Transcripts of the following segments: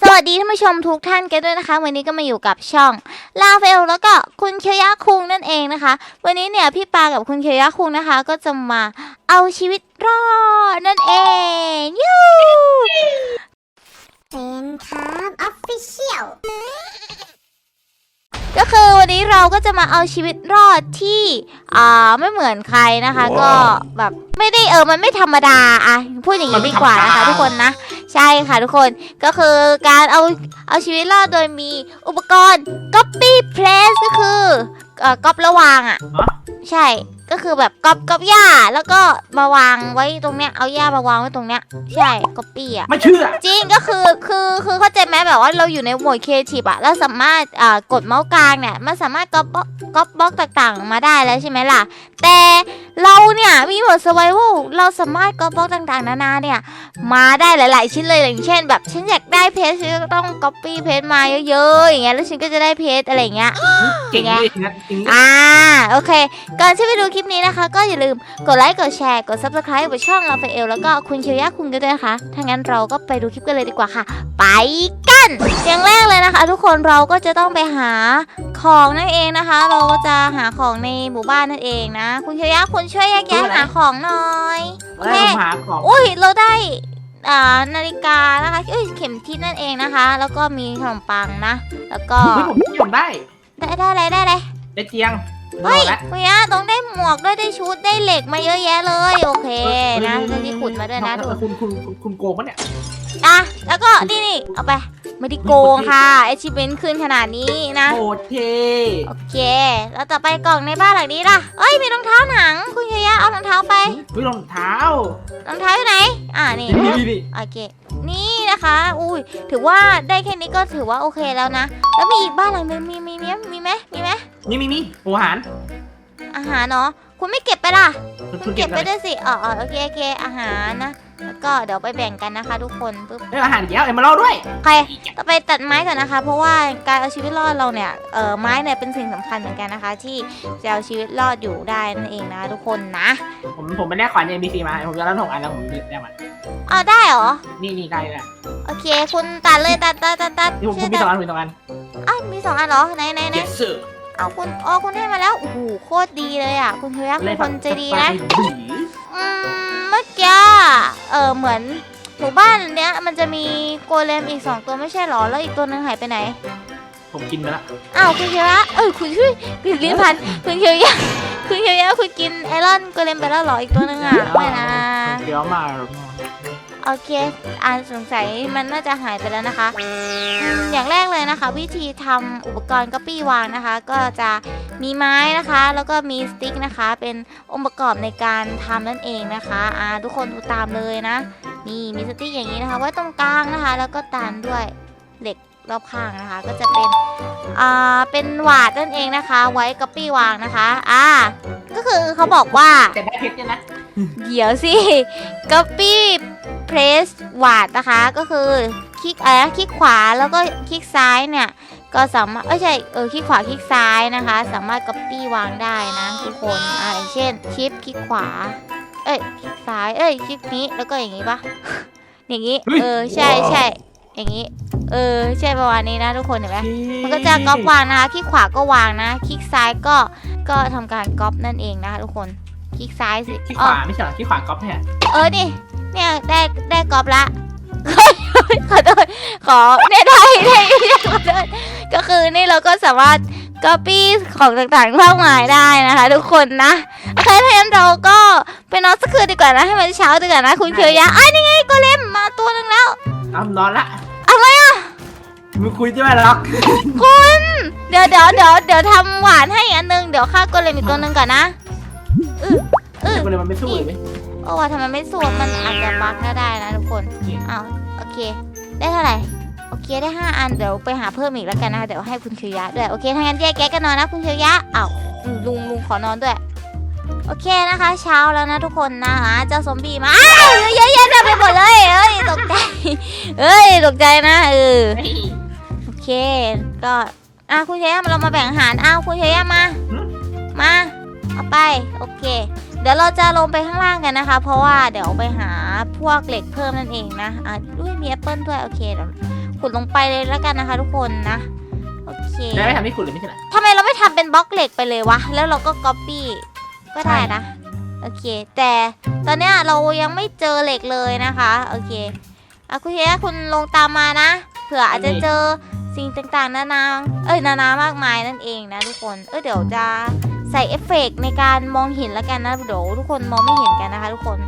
สวัสดีท่านผู้ชมทุกท่านกันด้วยนะคะ วันนี้ก็มาอยู่กับช่องลาเฟลแล้วก็คุณเคียวยะคุงนั่นเองนะคะ วันนี้เนี่ยพี่ปากับคุณเคียวยะคุงนะคะ ก็จะมาเอาชีวิตรอดนั่นเองยูเซนครับออฟฟิเชียล ก็คือวันนี้เราก็จะมาเอาชีวิตรอดที่อ่าไม่เหมือนใครนะคะก็แบบไม่ได้เออมันไม่ธรรมดาอะพูดอย่างนี้ดีกว่านะคะทุกคนนะใช่ค่ะทุกคนก็คือการเอาเอาชีวิตรอดโดยมีอุปกรณ์ copy place ก็คือเอ่อก๊อประวางอะฮะใช่ ก็คือแบบก๊อปก๊อปหญ้าแล้วก็มาวางไว้ตรงเนี้ยเอาหญ้ามาวางไว้ตรงเนี้ยใช่ copy อะไม่เชื่อ จริงก็คือคือคือเข้าใจไหมแบบว่าเราอยู่ในโหมดครีเอทีฟอะแล้วสามารถอ่ากดเมาส์กลางเนี่ยมันสามารถก๊อปก๊อปบล็อกต่างๆ มาได้แล้วใช่ไหมล่ะ แต่ เราเนี่ยมีโหมด survival เราสามารถก๊อปบล็อกต่างๆ นานาเนี่ย มาได้หลาย ๆ ชิ้นเลยอย่างเช่น แบบฉันอยากได้เพจฉันก็ต้อง copy เพจมาเยอะๆอย่างเงี้ยแล้วฉันก็จะได้เพจอะไรอย่างเงี้ย เก่งเลยนะจริงอ่าโอเค ก่อนที่ไปดูคลิปนี้นะคะ ก็อย่าลืมกดไลค์กดแชร์กด subscribe กับช่องเราไปเอลแล้วก็คุณเชียวยะคุณกันด้วยนะคะถ้างั้นเราก็ไปดูคลิปกันเลยดีกว่าค่ะ ไปกันอย่างแรกเลยนะคะ ทุกคนเราก็จะต้องไปหา ของนั่นเองนะคะ เราก็จะหาของในหมู่บ้านนั่นเองนะ คุณเชียวยะคุณช่วยแยกแยะหาของหน่อยโอแล้เควผมหาของอุ้ยเราได้อ่านาฬิกานะคะเอ้ยเข็มทิศนั่นเองนะคะ แล้วก็มีขนมปังนะ แล้วก็เฮ้ยผมผมได้ ได้ได้อะไรได้อะไรได้เตียงเฮ้ยแล้วคุณย่าต้องได้หมวกด้วยได้ชุดได้เหล็กมาเยอะแยะเลย โอเคนะเรื่องที่ขุดมาด้วยนะทุกคนคุณคุณคุณคุณโกงปะเนี่ยอะแล้วก็นี่นี่เอาไป ไม่ได้โกงค่ะ achievement ขึ้นขนาดนี้นะโคตรเท่โอเค แล้วต่อไปกล่องในบ้านหลังนี้ล่ะเอ้ยมีรองเท้าหนัง คุณยายาเอารองเท้าไปเฮ้ยรองเท้ารองเท้าอยู่ไหน อ่านี่นี่นี่นี่โอเค นี่นะคะ อุ้ยถือว่าได้แค่นี้ก็ถือว่าโอเคแล้วนะ แล้วมีอีกบ้านหลังนึงมีมีมีมีไหมมีไหมนี่มีมีหัวอาหาร อาหารเนาะคุณไม่เก็บไปล่ะ คุณคุณเก็เก็บบไปไปด้วยสิอ๋ออ๋อโอเคโอเคอาหารนะ แล้วก็เดี๋ยวไปแบ่งกันนะคะ ทุกคนปึ๊บเรื่องอาหารเดี๋ยวเอ็มมาเล่าด้วย โอเคต่อไปตัดไม้ก่อนนะคะ เพราะว่าการเอาชีวิตรอดเราเนี่ยเออไม้เนี่ยเป็นสิ่งสำคัญเหมือนกันนะคะ ที่จะเอาชีวิตรอดอยู่ได้นั่นเองนะทุกคนนะผมผมไปแลกขวานเอ็มบีซีมาผมจะรับหกอันแล้วผมได้มันเอาได้เหรอนี่นี่ได้แล้วโอเค คุณตัดเลยตัดตัดตัดตัดนี่ผมผช่วมยมีตัสดองอันมีสองอันอ้าวมีสองอันเหรอไหนไหนไหน yes sir เอาคุณอ๋อคุณให้มาแล้วโอ้โหโคตรดีเลยอะ คุณเฮียเป็นคนใจดีนะบีอืมเมื่อกี้เออเหมือนหมู่บ้านเนี้ยมันจะมีโกเลมอีกสองตัวไม่ใช่เหรอแล้วอีกตัวหนึงหายไปไหน ผมกินไปละอ้าวคุณเคียวยะเออคุณช่วยคุณลิ้นพันคุณเคียวยะคุณเคียวยะคุณกินไอรอนโกเลมไปแล้วเหรออีกตัวหนึงอะไม่นะเดี๋ยวมา โอเคอ่าสงสัยมันน่าจะหายไปแล้วนะคะ อย่างแรกเลยนะคะ วิธีทำอุปกรณ์ก๊อปปี้วางนะคะ ก็จะมีไม้นะคะ แล้วก็มีสติ๊กนะคะ เป็นองค์ประกอบในการทำนั่นเองนะคะอ่าทุกคนดูตามเลยนะ นี่มีสติ๊กอย่างนี้นะคะ ไว้ตรงกลางนะคะ แล้วก็ตามด้วยเหล็กรอบข้างนะคะ ก็จะเป็นอ่าเป็นหวาดนั่นเองนะคะ ไว้ก๊อปปี้วางนะคะอ่าก็คือเขาบอกว่าแต่ได้เพชรนะ เดี๋ยวสิ copy press วาดนะคะ ก็คือคลิกอะไรนะคลิกขวาแล้วก็คลิกซ้ายเนี่ย ก็สามารถเอ้ยใช่เออคลิกขวาคลิกซ้ายนะคะ สามารถ copy วางได้นะทุกคนอ่าอย่างเช่นชิปคลิกขวา เอ้ยคลิกซ้ายเอ้ยคลิกนี้แล้วก็อย่างนี้ปะอย่างนี้ เออใช่ใช่อย่างนี้ เออใช่ประมาณนี้นะทุกคนเห็นไหมมันก็จะก๊อปวางนะคะคลิกขวาก็วางนะคลิกซ้ายก็ก็ทำการก๊อปนั่นเองนะคะทุกคน คลิกซ้ายสิที่ขอ๋อวาไม่ใช่เหรอที่ขวาก๊อปเนี่ยเออนี่ เนี่ยได้ได้ก๊อปละ ขอโทษขอเนี่ยได้ได้ขอโทษก็คือนี่เราก็สามารถก๊อปปี้ของต่างๆมากมายได้นะคะ ทุกคนนะโอเคถ้างั้นเราก็ไปนอนสักคืนดีกว่านะให้มันเช้าดีกว่านะคุณเคียวยะอ้ายนี่ไงโกเลมมาตัวหนึงแล้วเอานอนละอะไรอะมึงคุยจะไม่หรอกคุณเดี๋ยวเดี๋ยวเดี๋ยวเดี๋ยวทำหวานให้อีกอันหนึงเดี๋ยวฆ่าโกเลมอีกตัวหนึงก่อนนะ อืออือกูเลยมันไม่สู้เลยเว้ยโอ้ว่าทำไมไม่สวมมันอาจจะบั๊กก็ได้นะทุกคนอ้าวโอเค ได้เท่าไหร่โอเคได้ 5 อันเดี๋ยวไปหาเพิ่มอีกแล้วกันนะคะเดี๋ยวให้คุณเคียวยะด้วยโอเคถ้างั้นแยกแยกกันนอนนะคุณเคียวยะอ้าวอืมลุงลุงขอนอนด้วยโอเคนะคะ เช้าแล้วนะทุกคนนะอ่าเจ้าซอมบี้มาอ้าวเยอะแยะเต็มไปหมดเลยเอ้ยตกใจเอ้ยตกใจนะเออโอเคก็อะคุณเคียวยะเรามาแบ่งอาหารอ้าวคุณเคียวยะมา มา เอาไป โอเค เดี๋ยวเราจะลงไปข้างล่างกันนะคะ เพราะว่าเดี๋ยวไปหาพวกเหล็กเพิ่มนั่นเองนะอะด้วยมีแอปเปิลด้วยโอเคเดี๋ยวขุดลงไปเลยแล้วกันนะคะ ทุกคนนะโอเคจะไม่ทำที่คุณเลยไม่ใช่เหรอทำไมเราไม่ทำเป็นบล็อกเหล็กไปเลยวะแล้วเราก็ก๊อปปี้ก็ได้นะโอเค แต่ตอนเนี้ยเรายังไม่เจอเหล็กเลยนะคะ โอเคอะคุณเฮียคุณลงตามมานะ เผื่ออาจจะเจอ สิ่งต่างๆ นานาเอ้ยนานามากมายนั่นเองนะทุกคน เออเดี๋ยวจะใส่เอฟเฟกต์ในการมองเห็นแล้วกันนะเดี๋ยวทุกคนมองไม่เห็นกันนะคะทุกคน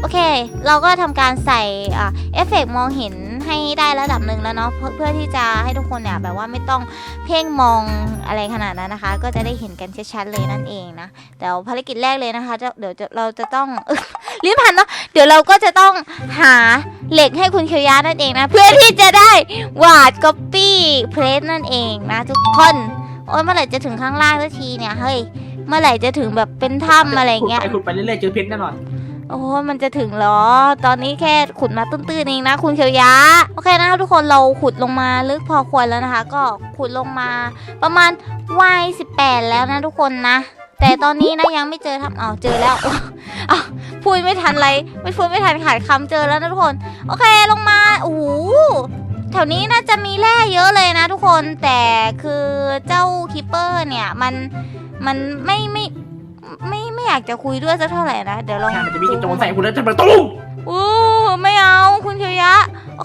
โอเค เราก็ทำการใส่อ่าเอฟเฟกต์มองเห็นให้ได้ระดับหนึ่งแล้วเนาะเพื่อเพื่อที่จะให้ทุกคนเนี่ยแบบว่าไม่ต้องเพ่งมองอะไรขนาดนั้นนะคะ ก็จะได้เห็นกันชัดๆเลยนั่นเองนะเดี๋ยวภารกิจแรกเลยนะคะเดี๋ยวเราจะต้อง ลิ้นพันเนาะเดี๋ยวเราก็จะต้องหาเหล็กให้คุณเคียวยะนั่นเองนะ เพื่อที่จะได้วาดก๊อปปี้เพลสนั่นเองนะทุกคนโอ้ยเมื่อไหร่จะถึงข้างล่างสักทีเนี่ยเฮ้ยเมื่อไหร่จะถึงแบบเป็นถ้ำอะไรอย่างเงี้ยขุดไปขุดไปเรื่อยๆเจอเพชรแน่นอนโอ้โหมันจะถึงเหรอ ตอนนี้แค่ขุดมาตื้นๆเองนะ คุณเคียวยะ โอเคนะครับทุกคนเราขุดลงมาลึกพอควรแล้วนะคะ ก็ขุดลงมาประมาณวายสิบแปดแล้วนะทุกคนนะ แต่ตอนนี้นะยังไม่เจอทำอ๋อเจอแล้วอ้าว พูดไม่ทันไร ไม่พูดไม่ทันขาดคำเจอแล้วนะทุกคน โอเคลงมาโอ้โหแถวนี้น่าจะมีแร่เยอะเลยนะทุกคนแต่คือเจ้าคิปเปอร์เนี่ยมันมันไม่ไม่ไม่ไม่อยากจะคุยด้วยสักเท่าไหร่นะเดี๋ยวลองมันจะมีกระโจนใส่คุณแล้วจะประตุ้มอู้ไม่เอาคุณเชียวยะ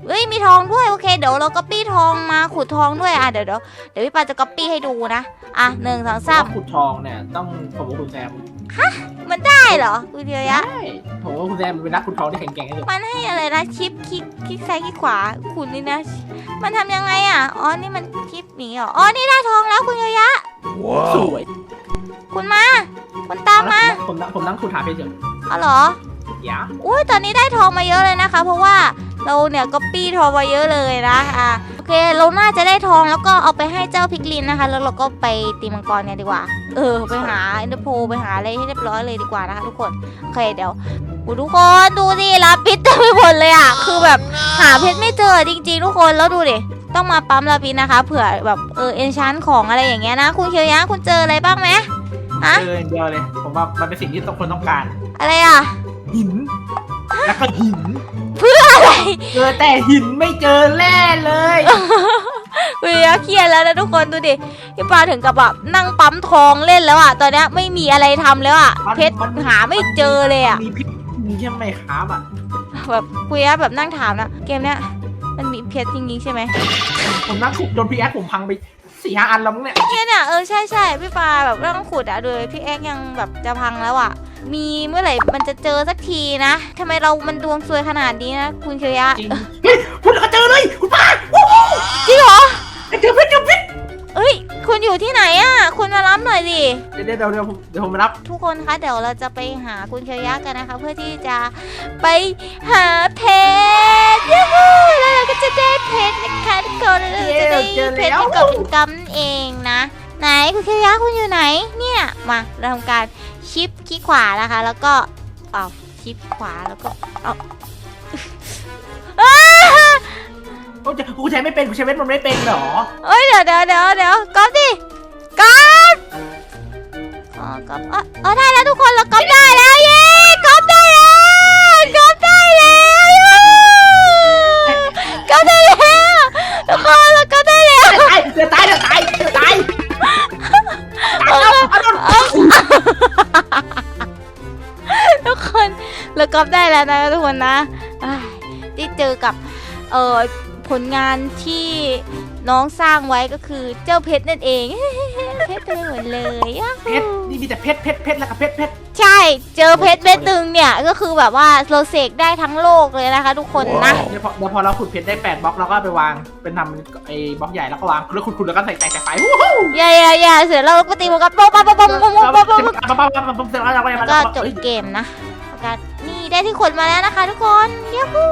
เอ้ยมีทองด้วยโอเคเดี๋ยวเราก็ปี้ทองมาขุดทองด้วยอะเดี๋ยวเดี๋ยวเดี๋ยวพี่ปาจะก๊อปปี้ให้ดูนะอะหนึ่งสองสามขุดทองเนี่ยต้องผมว่าคุณแซม มันได้เหรอคุณเชียวยะ ใช่ผมว่าคุณแซมเป็นนักขุดทองที่แข็งแกร่งที่สุดมันให้อะไรนะชิปคลิกคลิกซ้ายคลิกขวาขุดนี่นะ มันทำยังไงอะอ๋อนี่มันชิปหนีเหรออ๋อนี่ได้ทองแล้วคุณเชียวยะ สวยคุณมา คุณตามมาผมนั่งผมนั่งขุดหาเพชรอยู่เอาเหรอ อย่าอุ้ยตอนนี้ได้ทองมาเยอะเลยนะคะ เพราะว่าเราเนี่ยก็ปี้ทองมาเยอะเลยนะอะโอ เค เราน่าจะได้ทองแล้วก็เอาไปให้เจ้าพิกลินนะคะ แล้วเราก็ไปตีมังกรเนี่ยดีกว่า เออ ไปหาอินเตอร์โพไปหาอะไรให้เรียบร้อยเลยดีกว่านะคะทุกคน โอเคเดี๋ยวอุ๊ยทุกคนดูดิรับพิษเต็มไปหมดเลยอะ คือแบบหาเพชรไม่เจอจริง ๆ ทุกคนแล้วดูดิต้องมาปั๊มลาพิษนะคะเผื่อแบบเออเอนชานของอะไรอย่างเงี้ยนะ คุณเคียวยะคุณเจออะไรบ้างไหมฮะเจออย่างเดียวเลยผมว่ามันเป็นสิ่งที่ทุกคนต้องการ อะไรอะหินแล้วก็หินอะไร เจอแต่หินไม่เจอแร่เลยเวียเครียดแล้วนะทุกคนดูดิพี่ปาถึงกับแบบนั่งปั๊มทองเล่นแล้วอะตอนเนี้ยไม่มีอะไรทำแล้วอะมันเพชรมันหาไม่เจอเลยอะมีพิษมีใช่ไหมครับอะแบบคุยแบบนั่งถามนะเกมเนี้ยมันมีเพชรจริงๆใช่ไหมผมนั่งขุดโดนพี่แอ๊กผมพังไป สี่ห้าอันแล้วมั้งเนี่ยเนี่ยเนี่ยเออใช่ใช่พี่ปาแบบนั่งขุดอะดูพี่แอ๊กยังแบบจะพังแล้วอะมีเมื่อไหร่มันจะเจอสักทีนะทำไมเรามันดวงซวยขนาดนี้นะคุณเคียวยะจริงเฮ้ยคุณก็เจอเลยคุณป้าจริงเหรอเจอเพชรเจอเพชรเอ้ย คุณอยู่ที่ไหนอะคุณมารับหน่อยดิเดี๋ยวเดี๋ยวเดี๋ยวผมเดี๋ยวผมมารับทุกคนคะเดี๋ยวเราจะไปหาคุณเคียวยะกันนะคะ เพื่อที่จะไปหาเพชรยูฮูแล้วเราก็จะได้เพชรนะคะทุกคนแล้ว เราจะได้เพชรเป็นกอบเป็นกำนั่นเองนะ ไหนคุณเคียวยะคุณอยู่ไหนเนี่ยมาเราทำการชิปขี้ขวานะคะ แล้วก็เอาชิปขวาแล้วก็เอาอ้าโอ้ยกูใช้ไม่เป็นกูใช้เวทมันไม่เป็นเหรอเอ้ยเดี๋ยวเดี๋ยวเดี๋ยวเดี๋ยวก๊อฟดิก๊อฟอ๋อก๊อฟเออเออได้แล้วทุกคนเราก๊อฟได้แล้ว ก๊อฟได้แล้วนะทุกคนนะอ้ายที่เจอกับเอ่อผลงานที่น้องสร้างไว้ก็คือเจ้าเพชรนั่นเองเพชรเต็มไปหมดเลยอะเพชรนี่มีแต่เพชรเพชรเพชรแล้วก็เพชรเพชรใช่ เจอเพชรเม็ดหนึ่งเนี่ยก็คือแบบว่าเราเสกได้ทั้งโลกเลยนะคะ ทุกคนนะเดี๋ยวพอเดี๋ยวพอเราขุดเพชรได้แปดบล็อกเราก็เอาไปวางเป็นทำไอ้บล็อกใหญ่แล้วก็วางแล้วขุดขุดแล้วก็ใส่ใส่ใส่ไฟวู้ฮู้อย่าอย่าอย่าเสร็จแล้วเราก็ตีมันกันปุ๊บปุ๊บปุ๊บปุ๊บปุ๊บปุ๊บปุ๊บปุ๊บปั๊บปั๊บปั๊บปั๊บปั๊บเสร็จแล้วเราก็แล้วก็จบเกมนะแล้วก็นี่ ได้ที่ขุดมาแล้วนะคะ ทุกคนยูฮู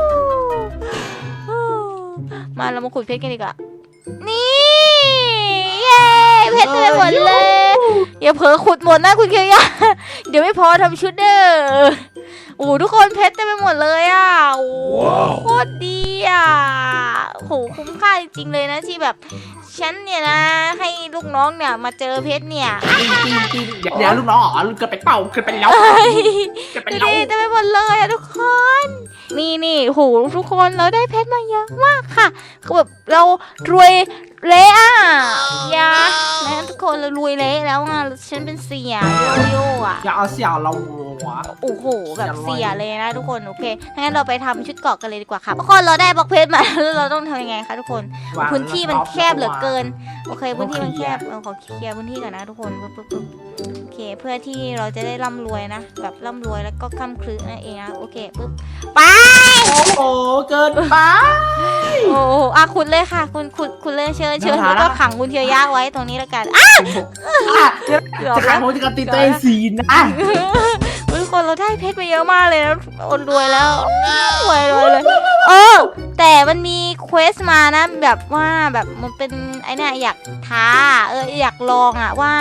ฮู้มาเรามาขุดเพชรกันดีกว่านี่เย้เพชรเต็มไปหมดเลยอย่าเผลอขุดหมดนะคุณเคียวยะเดี๋ยวไม่พอทำชุดเด้อโอ้โหทุกคนเพชรเต็มไปหมดเลยอะโอ้โหโคตรดีอะโอ้โหคุ้มค่าจริงๆเลยนะที่แบบ ฉันเนี่ยนะ ให้ลูกน้องเนี่ยมาเจอเพชรเนี่ยเดี๋ยวลูกน้องอ๋อเกิดไปเป่าเกิดไปแล้วเฮ้ยเกิดไปดูแล้วดิเต็มไปหมดเลยอะทุกคน นี่นี่โหทุกคนเราได้เพชรมาเยอะมากค่ะคือแบบเรารวย เละอะอยานะทุกคนเรารวยเละแล้วอะฉันเป็นเสียโยโย่อะอย่าเอาเสี่ยวเราหัวโอ้โห แบบอย่าลอยเสียเลยนะทุกคนโอเคงั้นเราไปทำชุดเกราะกันเลยดีกว่าค่ะทุกคนเราได้บล็อกเพชรมาแล้วเราต้องทำยังไงคะทุกคนวางพื้นที่มันแคบเหลือเกินโอเคต้พื้อนงที่มันเคแคลียร์บเราขอเคลียร์พื้นที่ก่อนนะทุกคนปึ๊บปึ๊บปึ๊บโอเค เพื่อที่เราจะได้ร่ำรวยนะแบบร่ำรวยแล้วก็ค่ำครึนั่นเองนะโอเคปึ๊บไปโอ้โหเกินไปโอ้โหอะขุดเลยค่ะ คุณขุดขุดเลยเชิญเชิญเดี๋ยวหาแล้วก็นะขังคุณเทียยะไว้ตรงนี้แล้วกันอะอะเดี๋ยวเกือบจะแล้ขายวผมจะกระติดตัวเองสีนะทุกคนเราได้เพชรมาเยอะมากเลยนะอดรวยแล้วรวยรวยเลยเออแต่มันมีเควสมานะแบบว่าแบบมันเป็นไอเนี่ยอยากท้าเอออยากลองอะว่า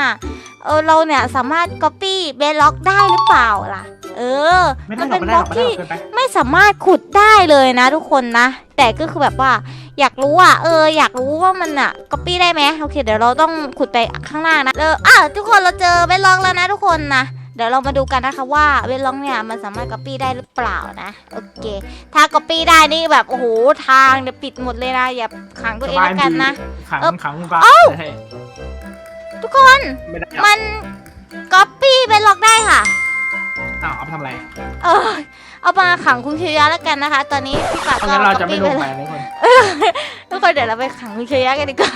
เออเราเนี่ยสามารถ copy เบล็อกได้หรือเปล่าล่ะ เออไม่ได้มันหรอเป็กนไม่บได้ล็หอกที่รอกไม่ได้หรอกเกินไป ไม่สามารถขุดได้เลยนะทุกคนนะ แต่ก็คือแบบว่าอยากรู้อะเอออยากรู้ว่ามันอะ copy ได้ไหมโอเค เดี๋ยวเราต้องขุดไปข้างล่างนะเอออะทุกคนเราเจอเบล็อกแล้วนะทุกคนนะเดี๋ยวเรามาดูกันนะคะว่าเบล็อกเนี่ยมันสามารถ copy ได้หรือเปล่านะโอเค ถ้า copy ได้นี่แบบโอ้โหทางเดี๋ยวปิดหมดเลยนะอย่าขังตัวเองแล้วกันนะ ขังเออขังคุณปลาเอ้าใช่ทุกคน ไม่ได้หรอกมัน copy เบล็อกได้ค่ะ อ้าวเอาไปทำอะไรเออเอามาขังคุณเคียวยะแล้วกันนะคะ ตอนนี้พี่ปากเพราะก็งั้นเราจะไม่ copy ลงไปไปแล้วนะทุกคนทุกคนเดี๋ยวเราไปขังคุณเคียวยะกันดีกว่า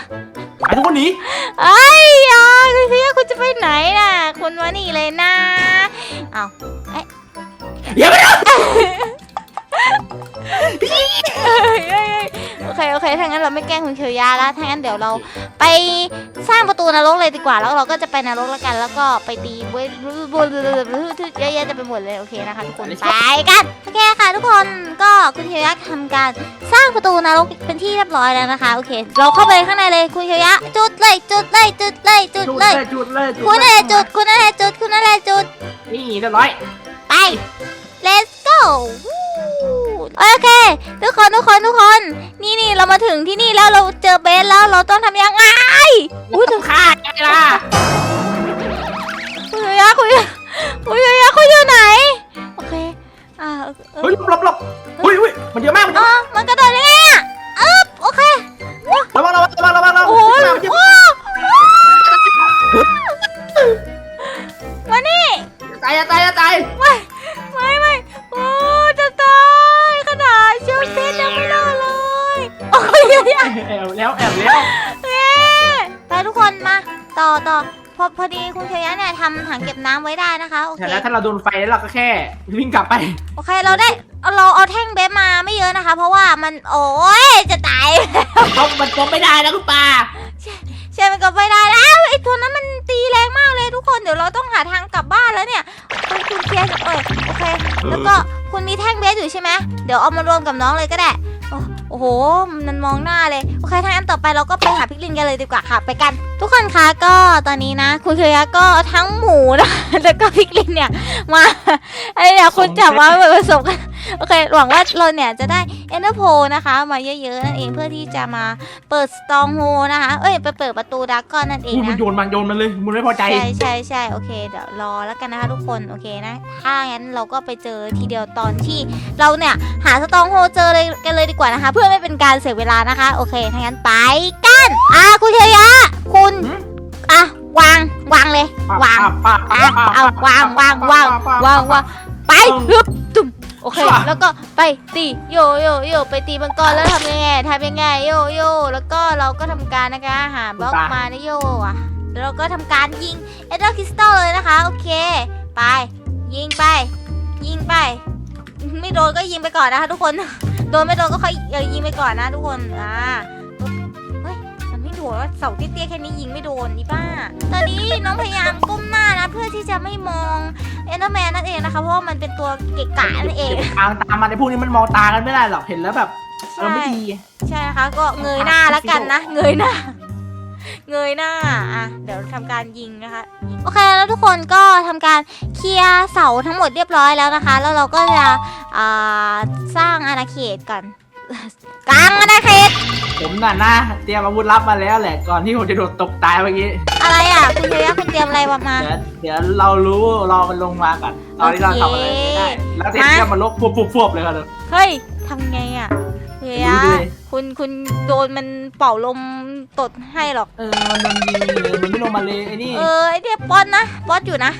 ไปทุกคนหนีไอ้ยอยาคุณเคียวยะคุณจะไปไหนน่ะคุณมานี่เลยนะเอาอย่าไป เคโอเคถ้างั้นเราไม่แกล้งคุณเคียวยะแล้วถ้างั้นเดี๋ยวเราไปสร้างประตูนรกเลยดีกว่า แล้วเราก็จะไปนรกแล้วกัน แล้วก็ไปตีบนบนเยอะแยะจะไปหมดเลยโอเคนะคะทุกคนไปกันโอเคค่ะทุกคนก็คุณเคียวยะทำการสร้างประตูนรกเป็นที่เรียบร้อยแล้วนะคะโอเค เราเข้าไปข้างในเลยคุณเคียวยะจุดเลยจุดเลยจุดเลยจุดจุดเลเลยยจุดเลยจุดคุณเลอะไรยจุดคุณอะไรจุดคุณอะไรจุดนี่เรียบร้อยไป let's go โอเค ทุกคนทุกคนทุกคน นี่นี่เรา มาถึงที่นี่แล้วเราเจอเบสแล้วเราต้องทำยังไงอุ้ยต้องฆ่าไงล่ะคุณเคียวยะคุณคุณเคียวยะคุณอยู่ไหนโอเคอ่าเออเอเฮ้ยอหลบหลบอุ้ยอุ้ยมันเยอะมากมันเยอ๋อะอมันกระโดดยังไงอะเอ๊บโอเคระวังระวังระวังระวังระวังโอ้ยมันเยอะโอ้มานี่ตายอะตายอะตาย แอบแล้วแอบแล้ว เย้ไปทุกคนมา ต่อต่อพอพอดีคุณเคียวยะเนี่ยทำถังเก็บน้ำไว้ได้นะคะโอเคแต่แล้วถ้าเราโดนไฟแล้วเราก็แค่วิ่งกลับไป โอเคเราได้เอาเราเอาแท่งเบสมาไม่เยอะนะคะ เพราะว่ามันโอ้ยจะตายจบมันจบไม่ได้นะคุณปาใช่มันก็ไม่ได้แล้วไอ้ตัวนั้นมันตีแรงมากเลยทุกคนเดี๋ยวเราต้องหาทางกลับบ้านแล้วเนี่ยเอ้ยคุณเคลียร์เอ้ยโอเค แล้วก็คุณมีแท่งเบสอยู่ใช่ไหมเดี๋ยวเอามารวมกับน้องเลยก็ได้ โอ้โห มันมองหน้าเลยโอเคถ้าอันต่อไปเราก็ไปหาพิกลินกันเลยดีกว่าค่ะ ไปกัน ทุกคนคะก็ตอนนี้นะ คุณเคยะก็ทั้งหมูนะแล้วก็พิกลินเนี่ยมาไอ้เนี่ยคุณจับมาผสมกัน โอเค หวังว่าเราเนี่ยจะได้เอนเตอร์โพนะคะ มาเยอะๆนั่นเองเพื่อที่จะมาเปิดสตองโฮนะคะ เอ้ยไปเปิดประตูดากอนนั่นเองอุ้ยมันนะโยนมันโยนมันเลยมันไม่พอใจ ใช่ใช่ใช่โอเคเดี๋ยวรอแล้วกันนะคะทุกคนโอเคนะ ถ้างั้นเราก็ไปเจอทีเดียวตอนที่เราเนี่ย หาสตองโฮเจอเลยกันเลยดีกว่านะคะ เพื่อไม่เป็นการเสียเวลานะคะ โอเคถ้างั้นไปกันอะคุณเทียะคุณหืม อะวางวางเลย วาง ป้าอะเอาวางวางวางวางวางไปฮึบตุ่มโอเคแล้วก็ไปตีโยโยโยไปตีมังกรแล้วทำยังไงทำยังไงโยโยแล้วก็เราก็ทำการนะคะหาบล็อกมานะโยอะแล้วเราก็ทำการยิงเอเดอร์คริสตัลเลยนะคะโอเค ไป ยิงไป ยิงไป ไม่โดนก็ยิงไปก่อนนะคะทุกคนโดนไม่โดนก็ค่อยเอ่อยิงไปก่อนนะทุกคนอ่า เสาเตี้ยๆแค่นี้ยิงไม่โดนนี่ป้า ตอนนี้น้องพยายามก้มหน้านะ เพื่อที่จะไม่มองเอเดอร์แมนนั่นเองนะคะเพราะว่ามันเป็นตัวเกะกะนั่นเองทางตามมาในพวกนี้มันมองตากันไม่ได้หรอกเห็นแล้วแบบเออไม่ดีใช่นะคะก็เงยหน้าแล้วกันนะ เงยหน้า เงยหน้าอะเดี๋ยวทำการยิงนะคะ โอเคแล้วทุกคนก็ทำการเคลียร์เสาทั้งหมดเรียบร้อยแล้วนะคะ แล้วเราก็จะอ่าสร้างอาณาเขตก่อน กลางอาณาเขตผมน่ะนะเตรียมอาวุธลับมาแล้วแหละก่อนที่ผมจะโดนตบตายเมื่อกี้อะไรอะ คุณเทียะคุณเตรียมอะไรมามา เดี๋ยวเดี๋ยวเรารู้รอมันลงมาก่อนตอนนี้เราทำอะไรไม่ได้ แล้วเดี๋ยวมาเทียบมันลกพวบพวบพวบเลยครับเฮ้ยทำไงอะเทียะดูดิ คุณคุณโดนมันเป่าลมตดให้หรอก เออมันโดนยิงเลยมันไม่ลงมาเลยไอ้นี่เออไอเดียป๊อตนะป๊อตอยู่นะ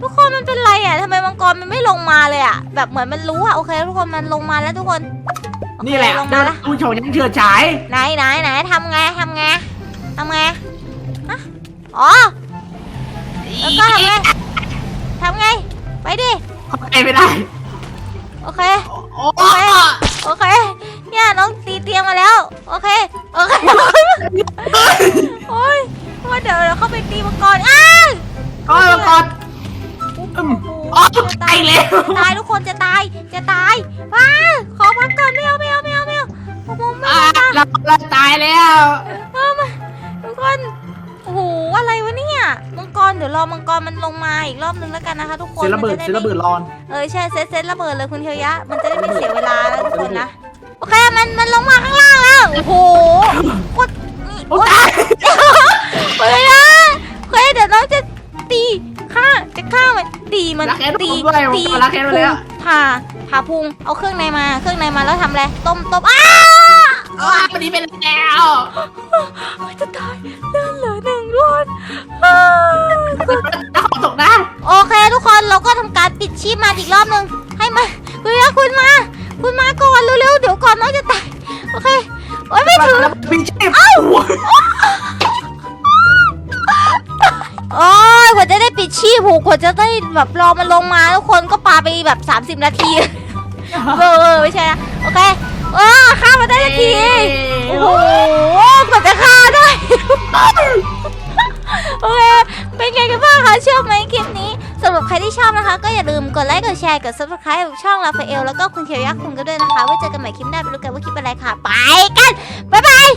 ทุกคนมันเป็นไรอะทำไมมังกรมันไม่ลงมาเลยอะ แบบเหมือนมันรู้อะโอเค ทุกคนมันลงมาแล้วทุกคนโอเค นี่แหละลงมาแล้วผู้ชมยังเชื่อฉายไหนไหนไหนทำไงทำไงทำไงฮะอ๋อ แล้วก็ทำไงทำไง ไปดิ เข้าใจไม่ได้โอเค โอ้โอเคโอเค เนี่ยน้องตีเตียงมาแล้ว โอเค โอเค โอ้ยว่าเดี๋ยวเราเข้าไปตีมังกรอ้าวก็ก่อนอืมอ๋อตายแล้ว ตายทุกคนจะตายาตายแล้วเอามาทุกคนโอ้โหอะไรวะเนี่ยมังกรเดี๋ยวรอมังกรมันลงมาอีกรอบนึงแล้วกันนะคะทุกคนเซระเบิดมันเซจะได้ระเบิดรอน เออใช่เซตเซตระเบิดเลยคุณเทียะมันจะได้ไม่เสียเวลาแล้วทุกคนนะโอเคมันมันลงมาข้างล่างแล้วโอ้โหกดนี่โอ้กดตายเฮ้ยนะเฮ้ยเดี๋ยวน้องจะตีฆ่าจะฆ่ามันตีมันรักแค้นตีผมด้วยผมตีรักแค้นไปแล้ว ผ่าผ่าพุงเอาเครื่องในมาเครื่องในมาแล้วทำอะไรต้มต้มอ้า อ๋อวันนี้เป็นแล้วโอ๊ยจะตายเลือดเหลือหนึ่งดวงอ้าถ้าขอตกนะโอเคทุกคนเราก็ทำการปิดชีพมาอีกรอบหนึ่งให้มาคุณยะคุณมา คุณมาก่อนเร็วๆเดี๋ยวก่อนน้องจะตายโอเคโอ้ยไม่ถึงมีชีพโอ้ยกว่าจะได้ปิดชีพโหกว่าจะได้แบบรอมันลงมาทุกคนก็ปาไปแบบ 30 นาที เออไม่ใช่นะโอเค เออฆ่ามาได้นาที โอ้โหกว่าจะฆ่าได้ โอเค เป็นไงกันบ้างคะชอบไหมคลิปนี้สำหรับใครที่ชอบนะคะ ก็อย่าลืมกดไลค์ กดแชร์ กด subscribe ช่องลาฟาเอลแล้วก็คุณเคียวยักษ์คุณก็ด้วยนะคะ ไว้เจอกันใหม่คลิปหน้าไปรู้กันว่าคลิปอะไรค่ะ ไปกัน บ๊ายบาย